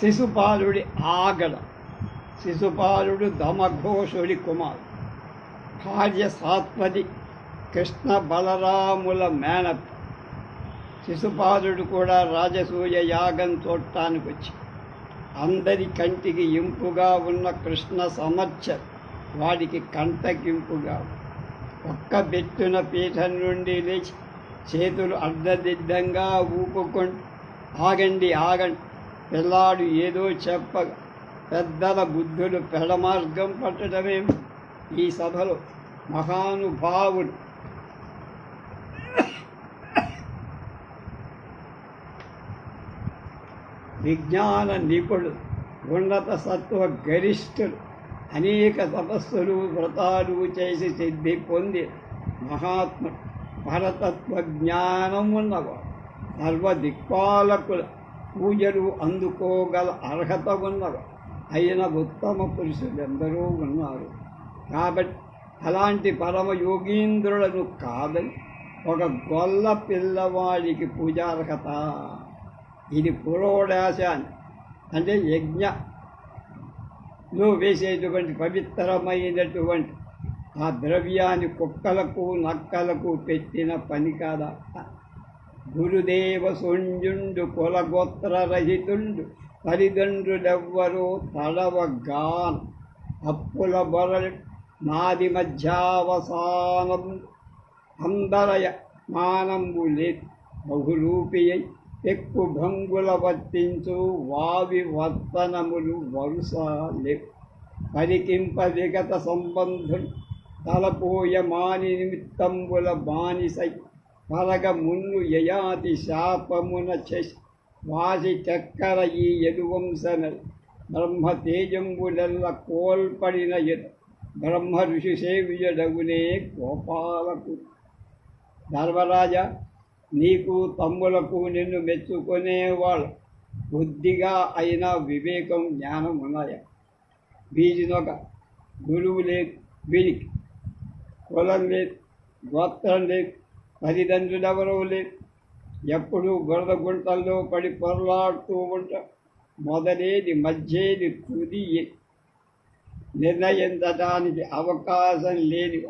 శిశుపాలుడి ఆగడ శిశుపాలుడు దమఘోషుడి కుమారు భార్య సాత్వతి కృష్ణ బలరాముల మేనత్ శిశుపాలుడు కూడా రాజసూయ యాగం చూడటానికి వచ్చి అందరి కంటికి ఇంపుగా ఉన్న కృష్ణ సమర్చ వాడికి కంటకింపుగా. ఒక్క బెట్టున పీఠం నుండి లేచి చేతులు అర్ధదిద్దంగా ఊపుకుంటూ ఆగండి ఆగండి పిల్లాడు ఏదో చెప్ప పెద్దల బుద్ధులు పెడమార్గం పట్టడమే ఈ సభలో మహానుభావుడు. విజ్ఞాన నిపుణులు ఉన్నత సత్వ గరిష్ఠుడు అనేక తపస్సులు వ్రతాలు చేసి సిద్ధి పొంది మహాత్ముడు. పరతత్వ జ్ఞానం ఉన్నవాడు సర్వదిక్పాలకుల పూజలు అందుకోగల అర్హత ఉన్నారు అయిన ఉత్తమ పురుషులెందరూ ఉన్నారు. కాబట్టి అలాంటి పరమ యోగీంద్రులను కాదని ఒక గొల్ల పిల్లవాడికి పూజార్హత. ఇది పురోడాశాన్ని. అంటే యజ్ఞలో వేసేటువంటి పవిత్రమైనటువంటి ఆ ద్రవ్యాన్ని కుక్కలకు నక్కలకు పెట్టిన పని కాదా? గురుదేవ సుంజుండు కులగోత్రరహితుండు తల్లిదండ్రులెవ్వరూ తడవగాన్ అప్పుల బొరలు నాది మధ్యావసానం అందరయ మానంబు బహురూపియై ఎక్కు భంగుల వర్తించు వావి వర్తనములు వరుస లేవు పరికింప విగత సంబంధులు తలపోయ మాని నిమిత్తంబుల బానిసై పరగ మున్ను యయాతి శాపమున వాసి చక్కర ఈ యదువంశన బ్రహ్మ తేజంబులెల్ల కోల్పడిన బ్రహ్మ ఋషి సేవియడగునే గోపాలకు. ధర్మరాజ నీకు తమ్ములకు నిన్ను మెచ్చుకునేవాళ్ళు బుద్ధిగా అయిన వివేకం జ్ఞానం ఉన్నాయా వీటినొక గురువు లేదు వీరికి కులం లేదు గోత్రం లేదు తల్లిదండ్రులెవరూ లేరు లేదు ఎప్పుడూ బురద గుంటల్లో పడి పొరలాడుతూ ఉంటాం మొదలేది మధ్యేది తుది నిర్ణయించడానికి అవకాశం లేని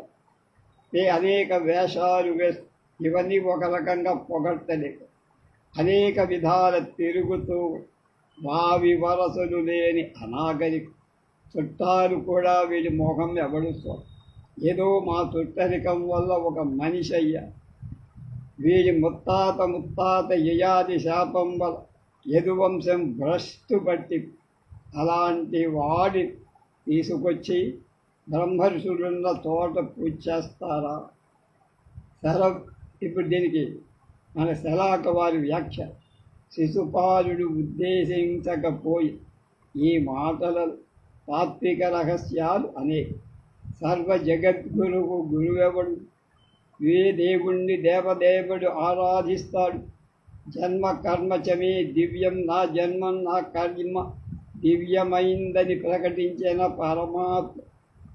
ఏ అనేక వేషాలు వేస్తూ ఇవన్నీ ఒక రకంగా పొగట్టలేదు అనేక విధాల తిరుగుతూ వావి వరసలు లేని అనాగరిక. చుట్టాలు కూడా వీడి మొహం ఎవడు ఏదో మా చుట్టరికం వల్ల ఒక మనిషి అయ్యారు వీరి ముత్తాత ముత్తాత యయాది శాపం వల్ల యదువంశం భ్రష్టు పట్టి అలాంటి వాడి తీసుకొచ్చి బ్రహ్మర్షులున్న తోట పూజ చేస్తారా? శర ఇప్పుడు దీనికి మన శలాక వారి వ్యాఖ్య. శిశుపాలుడు ఉద్దేశించకపోయి ఈ మాటల తాత్విక రహస్యాలు అనే సర్వ జగద్గురువు గురువెవడు? ఏ దేవుణ్ణి దేవదేవుడు ఆరాధిస్తాడు? జన్మ కర్మచమే దివ్యం నా జన్మం నా కర్మ దివ్యమైందని ప్రకటించిన పరమాత్మ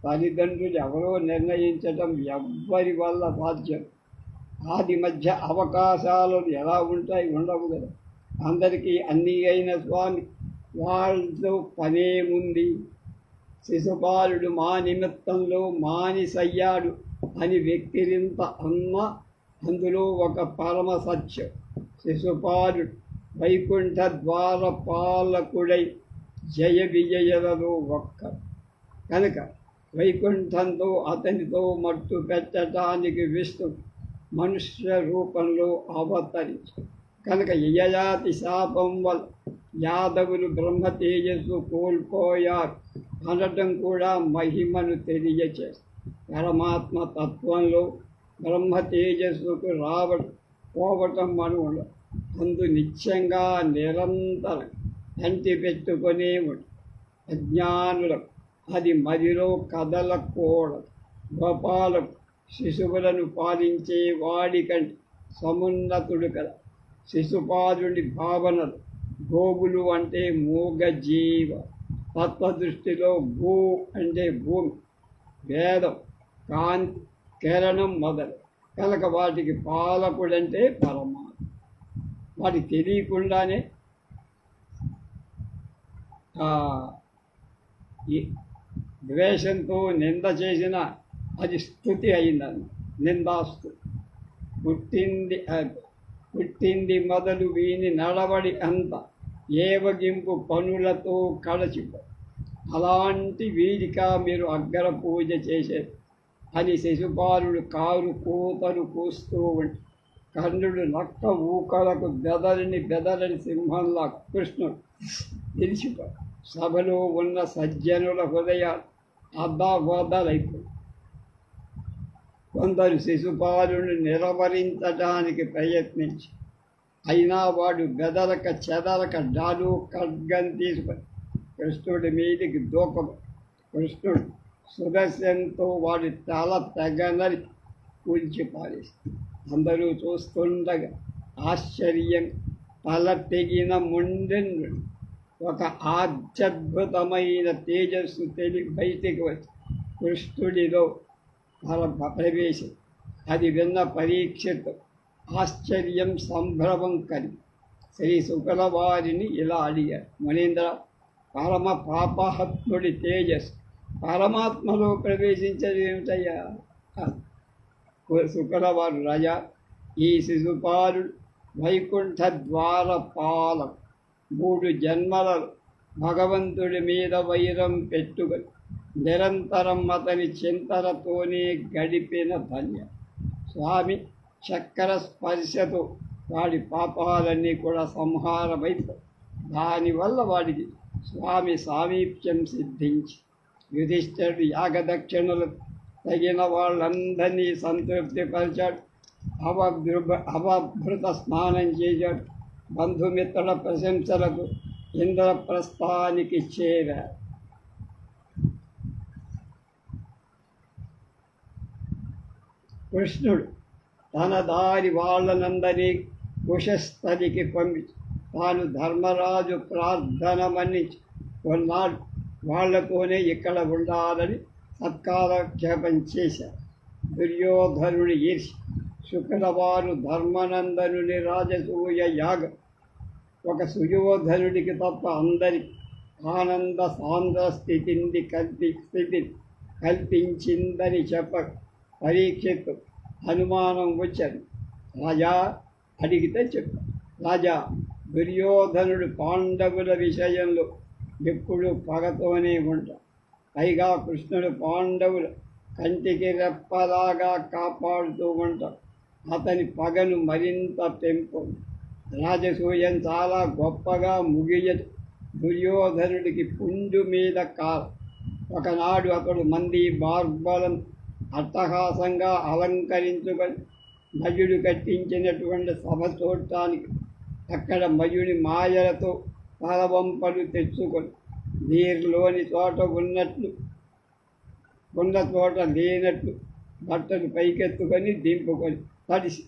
తల్లిదండ్రులు ఎవరో నిర్ణయించటం ఎవ్వరి వల్ల సాధ్యం ఆది మధ్య అవకాశాలు ఎలా ఉంటాయి ఉండవు కదా. అందరికీ అన్నీ అయిన స్వామి వాళ్ళతో పనేముంది శిశుపాలుడు మా నిమిత్తంలో మానిసయ్యాడు. అని వ్యక్తిరింత అన్న అందులో ఒక పరమ సత్యం శిశుపాలు వైకుంఠ ద్వార పాలకుడై జయ విజయలలో ఒక్క. కనుక వైకుంఠంతో అతనితో మట్టు పెట్టడానికి విష్ణు మనుష్య రూపంలో అవతరించి కనుక యయాతి శాపం వల్ల యాదవులు బ్రహ్మ తేజస్సు కోల్పోయారు అనటం కూడా మహిమను తెలియచేస్తారు పరమాత్మ తత్వంలో బ్రహ్మ తేజస్సుకు రావడం పోవటం మనవులు అందు నిత్యంగా నిరంతరం కంటి పెట్టుకునే అజ్ఞానులకు అది మదిలో కదలకూడదు. గోపాలకు శిశువులను పాలించే వాడికంటే సమున్నతుడు కదా. శిశుపాదుని భావనలు గోగులు అంటే మూగ జీవ తత్వదృష్టిలో భూ అంటే భూమి. వేదం కాంతి కిరణం మొదలు. కనుక వాటికి పాలకుడంటే పరమాత్మ. వాటికి తెలియకుండానే ద్వేషంతో నింద చేసిన అది స్థుతి అయిందని నిందాస్తు. పుట్టింది పుట్టింది మొదలు వీని నడవడి అంత. ఏవగింపు పనులతో కలచిపో. అలాంటి వీరిక మీరు అగ్గర పూజ చేశారు అని శిశుపాలుడు కారు కూతను కూస్తూ ఉంటే కర్ణుడు నక్క ఊకలకు బెదరిని బెదరని సింహంలా కృష్ణుడు తెలిసిపో సభలో ఉన్న సజ్జనుల హృదయాలు అద్దాబోదాలైపోయి కొందరు శిశుపాలుని నిలవరించడానికి ప్రయత్నించి అయినా వాడు బెదరక చెదరక డాలు ఖడ్గం తీసుకొని కృష్ణుడి మీదికి దూకము కృష్ణుడు సుదర్శనంతో వాడి తల తెగనరి కూల్చి పారేసి అందరూ చూస్తుండగా ఆశ్చర్యం తల తెగిన ముండెన్నుడు ఒక అత్యద్భుతమైన తేజస్సు తెలివి బయటికి వచ్చి కృష్ణుడిలో ప్రవేశం అది విన్న పరీక్షతో ఆశ్చర్యం సంభ్రమం కలిగి శ్రీ శుకుల వారిని ఇలా అడిగారు మునీంద్ర పరమ పాపహత్ముడి తేజస్సు. పరమాత్మలో ప్రవేశించడం ఏమిటయ్యా? శుక్రవారు రాజా ఈ శిశుపాలుడు వైకుంఠ ద్వారపాలం. మూడు జన్మల భగవంతుడి మీద వైరం పెట్టుకొని నిరంతరం అతని చింతలతోనే గడిపిన ధన్య. స్వామి చక్కెర స్పర్శతో వాడి పాపాలన్నీ కూడా సంహారమైపోయి దానివల్ల వాడికి స్వామి సామీప్యం సిద్ధించి. యుధిష్ఠరుడు యాగదక్షిణలు తగిన వాళ్ళందరినీ సంతృప్తిపరిచాడు అవభృ అవభృత స్నానం చేశాడు. బంధుమిత్రుల ప్రశంసలకు ఇంద్రప్రస్థానికి చేరాడు. కృష్ణుడు తన దారి వాళ్ళనందరినీ కుశస్థలికి పంపించి తాను ధర్మరాజు ప్రార్థన మన్నించి కొన్నాడు వాళ్ళతోనే ఇక్కడ ఉండాలని సత్కారక్షేపం చేశారు. దుర్యోధనుడి ఈర్షి శుక్రవారు ధర్మనందనుని రాజసూయ యాగం. ఒక సుయోధనుడికి తప్ప అందరికి ఆనంద సాంద్ర స్థితిని కల్పి స్థితిని కల్పించిందని చెప్ప పరీక్షకు అనుమానం వచ్చాను రాజా అడిగితే చెప్పు. రాజా దుర్యోధనుడు పాండవుల విషయంలో ఎప్పుడు పగతోనే ఉంటాడు పైగా కృష్ణుడు పాండవులు కంటికి రెప్పలాగా కాపాడుతూ ఉంటాడు అతని పగను మరింత పెంపు రాజసూయం చాలా గొప్పగా ముగియదు. దుర్యోధనుడికి పుండు మీద కాల. ఒకనాడు అతడు మంది బార్బలం అట్టహాసంగా అలంకరించుకొని నజుడు కట్టించినటువంటి సభ చూడటానికి అక్కడ మయుని మాయలతో తలవంపలు తెచ్చుకొని నీరులోని చోట ఉన్నట్లు ఉన్న చోట లేనట్లు బట్టలు పైకెత్తుకొని దింపుకొని తడిసి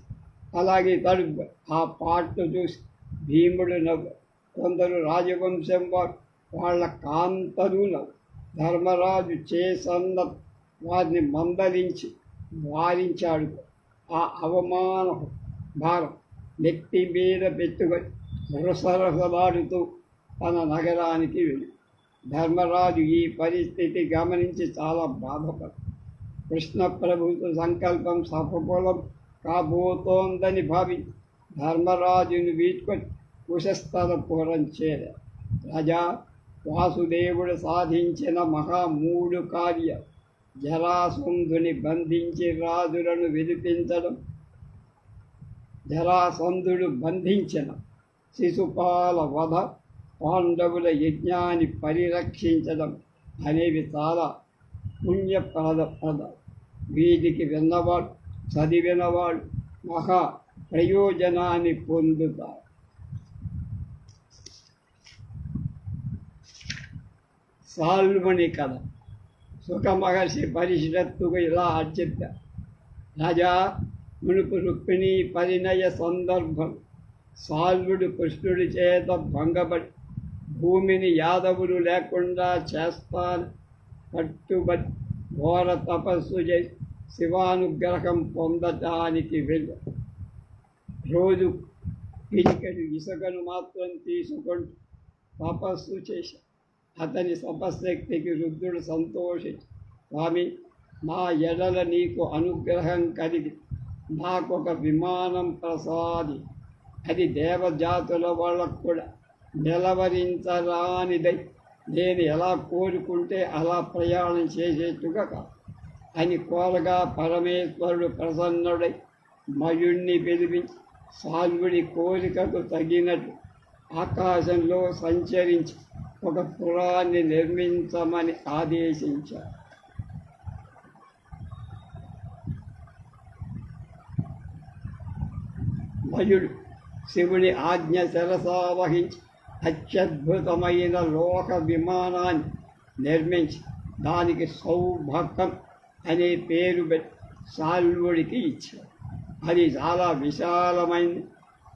అలాగే తడుపు. ఆ పాటను చూసి భీముడు నవ్వు. కొందరు రాజవంశం వారు వాళ్ళ కాంతలు నవ్వు. ధర్మరాజు చేసన్న వారిని మందలించి వారించాడు. ఆ అవమాన భారం నెత్తి మీద పెట్టుకొని రుసరసలాడుతూ తన నగరానికి వెళ్ళి. ధర్మరాజు ఈ పరిస్థితి గమనించి చాలా బాధపడు. కృష్ణ ప్రభుత్వ సంకల్పం సఫలం కాబోతోందని భావించి ధర్మరాజుని వీడ్కొని కుశస్థలపురం చేర. రాజా వాసుదేవుడు సాధించిన మహా మూడు కార్య జరాసుంధుని బంధించి రాజులను విడిపించడం జరాసంధుడు బంధించిన శిశుపాల వధ పాండవుల యజ్ఞాన్ని పరిరక్షించడం అనేవి చాలా పుణ్యప్రద పద. వీటికి విన్నవాడు చదివినవాడు మహా ప్రయోజనాన్ని పొందుతారు సాల్మణి కథ. సుఖ మహర్షి పరిషత్తుకు ఇలా చెప్పారు రాజా మునుపు రుక్మిణి పరిణయ సందర్భం. సాల్వుడు కృష్ణుడి చేత భంగపడి భూమిని యాదవులు లేకుండా చేస్తాను పట్టుబడి ఘోర తపస్సు చేసి శివానుగ్రహం పొందటానికి వెళ్ళి రోజు పిలికడు ఇసుకను మాత్రం తీసుకుంటూ తపస్సు చేశా అతని తపశక్తికి రుద్రుడు సంతోషించి స్వామి మా ఎడల నీకు అనుగ్రహం కలిగి నాకొక విమానం ప్రసాది. అది దేవజాతుల వాళ్ళకు కూడా నిలవరించరానిదై. నేను ఎలా కోరుకుంటే అలా ప్రయాణం చేసేట్టుగా కాదు. అని కోరగా పరమేశ్వరుడు ప్రసన్నుడై మయుణ్ణి పిలిపించి సాల్వుడి కోరికకు తగినట్టు ఆకాశంలో సంచరించి ఒక పురాన్ని నిర్మించమని ఆదేశించారు భయుడు శివుని ఆజ్ఞ శిరసావహించి అత్యద్భుతమైన లోక విమానాన్ని నిర్మించి దానికి సౌభకం అనే పేరు పెట్టి సాల్వుడికి ఇచ్చారు అది చాలా విశాలమైంది.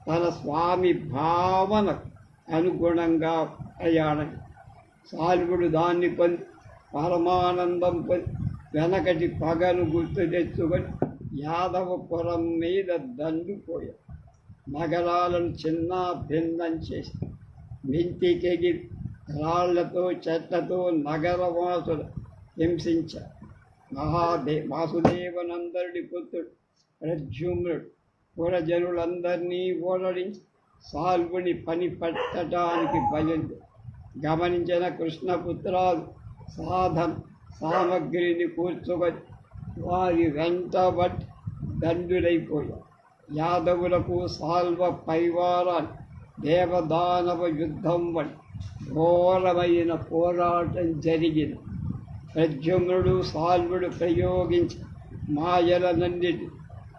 తన స్వామి భావనకు అనుగుణంగా ప్రయాణం. సాల్వుడు దాన్ని పొంది పరమానందం పొంది వెనకటి పగను గుర్తు తెచ్చుకొని యాదవపురం మీద దండుపోయాడు. నగరాలను చిన్న భిన్నం చేసి మింటికెగి రాళ్ళతో చెట్లతో నగరవాసులు హింసించారు మహాదే వాసుదేవనందరుడి పుత్రుడు ప్రద్యుమ్నుడు పురజనులందరినీ ఓడరించి సాల్వుని పని పట్టడానికి బయలు గమనించిన కృష్ణపుత్రాలు సాధన సామగ్రిని కూర్చుకొని వారి వెంటబట్టి దండులైపోయారు. యాదవులకు సాల్వ పైవారాన్ దేవదానవ యుద్ధం వంటి ఘోరమైన పోరాటం జరిగింది ప్రద్యుమ్నుడు సాల్వుడు ప్రయోగించి మాయలనన్నిటి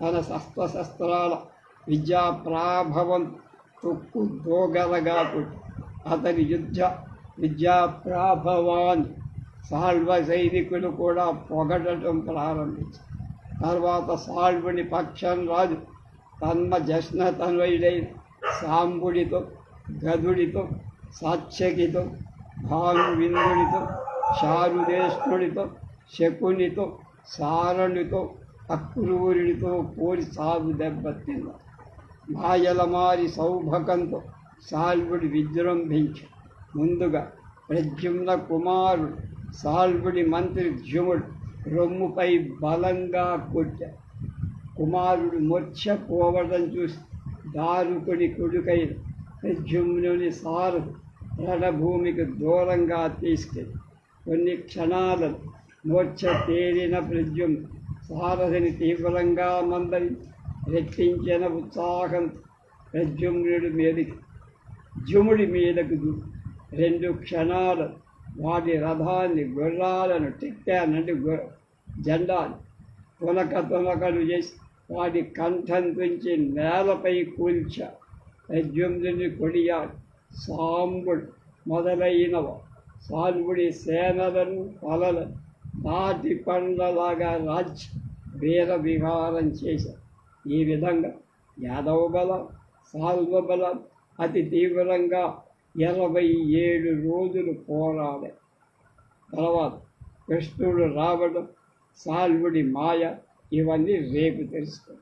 తన శస్త్రశస్త్రాల విద్యా ప్రాభవం తుక్కు దోగలగా పుట్టి అతని యుద్ధ విద్యా ప్రాభవాన్ని సాల్వ సైనికులు కూడా పొగడటం ప్రారంభించారు. తర్వాత సాల్వుని పక్షం రాజు తన్మ జష్ణ తన్వయుడైన సాంబుడితో గదుడితో సాత్యకితో భానువిందుడితో శారుదేష్ణుడితో శకునితో సారణితో అక్రూరుడితో పోలి సాగు దెబ్బతిన్నారు మాయలమారి సౌభకంతో సాల్వుడి విజృంభించి. ముందుగా ప్రద్యుమ్న కుమారుడు సాల్వుడి మంత్రి ధ్యుముడు రొమ్ముపై బలంగా కొట్టాడు. కుమారుడు పోవడం చూసి దారుకుని కొడుకై ప్రద్యుమ్నుని సారు రణభూమికి దూరంగా తీసుకెళ్ళి కొన్ని క్షణాలు మూర్ఛ తేలిన ప్రద్యుమ్ సారథిని తీవ్రంగా మందరి రెట్టించిన ఉత్సాహం ప్రజుమ్నుడి మీదకి. జుముడి మీదకు రెండు క్షణాలు వాటి రథాన్ని గుర్రాలను టిక్కానంటే గు జెండాలు. తునక తునకలు చేసి వాటి కంఠం పెంచి నేలపై కూల్చా. ప్రద్యుమ్నుని కొడియా సాంబుడు మొదలైనవ. సాల్వుడి సేనలను పలలను నాటి పండ్లలాగా రాజ్య వీర విహారం చేశారు ఈ విధంగా యాదవ బలం సాల్వ బలం అతి తీవ్రంగా ఇరవై ఏడు రోజులు పోరాడే. తర్వాత కృష్ణుడు రావడం సాల్వుడి మాయ ఇవన్నీ రేపు తెలుసుకో